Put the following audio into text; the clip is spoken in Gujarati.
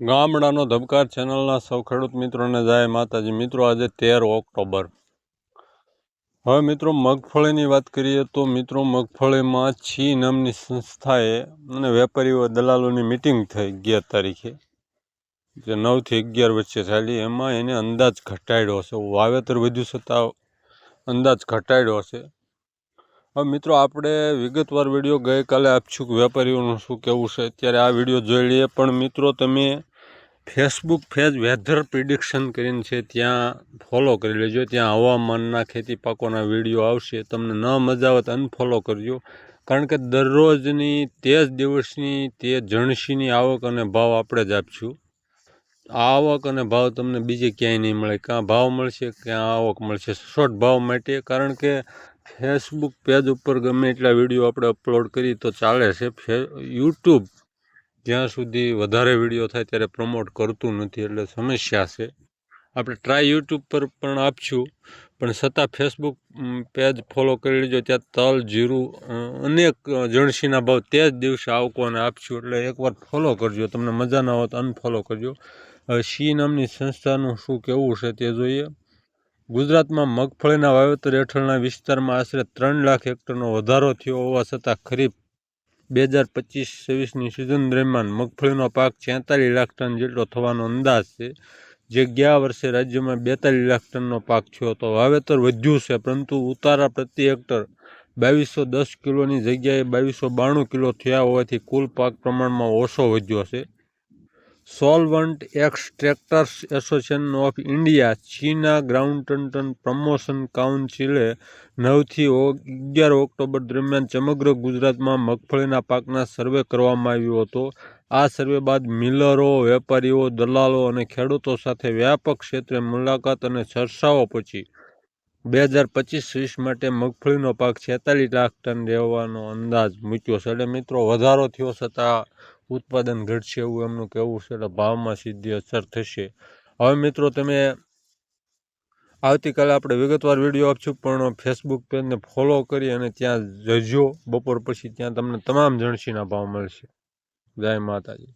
ગામડાનો ધબકાર ચેનલના સૌ ખેડૂત મિત્રોને જાય માતાજી. મિત્રો, આજે તેર ઓક્ટોબર. હવે મિત્રો, મગફળીની વાત કરીએ તો મિત્રો, મગફળીમાં છી નામની સંસ્થાએ અને વેપારીઓ દલાલોની મિટિંગ થઈ અગિયાર તારીખે, જે નવથી અગિયાર વચ્ચે ચાલી. એમાં એને અંદાજ ઘટાડ્યો છે. વાવેતર વધ્યું છતાં અંદાજ ઘટાડ્યો છે. હવે મિત્રો, આપણે વિગતવાર વીડિયો ગઈકાલે આપશું વેપારીઓનું શું કહેવું છે? અત્યારે આ વીડિયો જોઈ લઈએ. પણ મિત્રો, તમે ફેસબુક ફેજ વેધર પ્રિડિક્શન કરીને છે, ત્યાં ફોલો કરી લેજો. ત્યાં હવામાનના ખેતી પાકોના વીડિયો આવશે. તમને ન મજા આવે તો અનફોલો કરજો. કારણ કે દરરોજની તે જ દિવસની તે જણસીની આવક અને ભાવ આપણે જ આપશું. આવક અને ભાવ તમને બીજે ક્યાંય નહીં મળે. ક્યાં ભાવ મળશે, ક્યાં આવક મળશે. શોર્ટ ભાવ માટે. કારણ કે ફેસબુક પેજ ઉપર ગમે એટલા વીડિયો આપણે અપલોડ કરીએ તો ચાલે છે. ફે યુટ્યુબ જ્યાં સુધી વધારે વીડિયો થાય ત્યારે પ્રમોટ કરતું નથી એટલે સમસ્યા છે. આપણે ટ્રાય યુટ્યુબ પર પણ આપશું. પણ છતાં ફેસબુક પેજ ફોલો કરી લેજો. ત્યાં તલ, જીરું અનેક જણસીના ભાવ તે જ દિવસે આવકોને આપશું. એટલે એકવાર ફોલો કરજો. તમને મજા ના આવે તો અનફોલો કરજો. હવે સી નામની સંસ્થાનું શું કહેવું છે તે જોઈએ. ગુજરાતમાં મગફળીના વાવેતર હેઠળના વિસ્તારમાં આશરે ત્રણ લાખ હેક્ટરનો વધારો થયો હોવા છતાં ખરીફ બે હજાર પચીસ છવ્વીસની સિઝન દરમિયાન મગફળીનો પાક છેતાલીસ લાખ ટન જેટલો થવાનો અંદાજ છે. જે ગયા વર્ષે રાજ્યમાં બેતાલીસ લાખ ટનનો પાક થયો હતો. વાવેતર વધ્યું છે, પરંતુ ઉતારા પ્રતિ હેક્ટર બાવીસો દસ કિલોની જગ્યાએ બાવીસો બાણું કિલો થયા હોવાથી કુલ પાક પ્રમાણમાં ઓછો વધ્યો છે. Solvent extractors association of India, ચીના ground promotion કાઉન્સિલે નવથી અગિયાર ઓક્ટોબર દરમિયાન સમગ્ર ગુજરાતમાં મગફળીના પાકના સર્વે કરવામાં આવ્યો હતો. આ સર્વે બાદ મિલરો, વેપારીઓ, દલાલો અને ખેડૂતો સાથે વ્યાપક ક્ષેત્રે મુલાકાત અને ચર્ચાઓ પછી. બે હજાર પચીસ વીસ માટે મગફળીનો પાક છેતાલીસ લાખ ટન રહેવાનો અંદાજ મૂક્યો. છે એટલે મિત્રો, વધારો થયો છતાં ઉત્પાદન ઘટશે એવું એમનું કહેવું છે એટલે ભાવમાં સીધી અસર થશે. હવે મિત્રો તમે આવતીકાલે આપણે વિગતવાર વીડિયો આપશું, પણ ફેસબુક પેજને ફોલો કરી અને ત્યાં જજો. બપોર પછી ત્યાં તમને તમામ જણસીના ભાવ મળશે. જય માતાજી.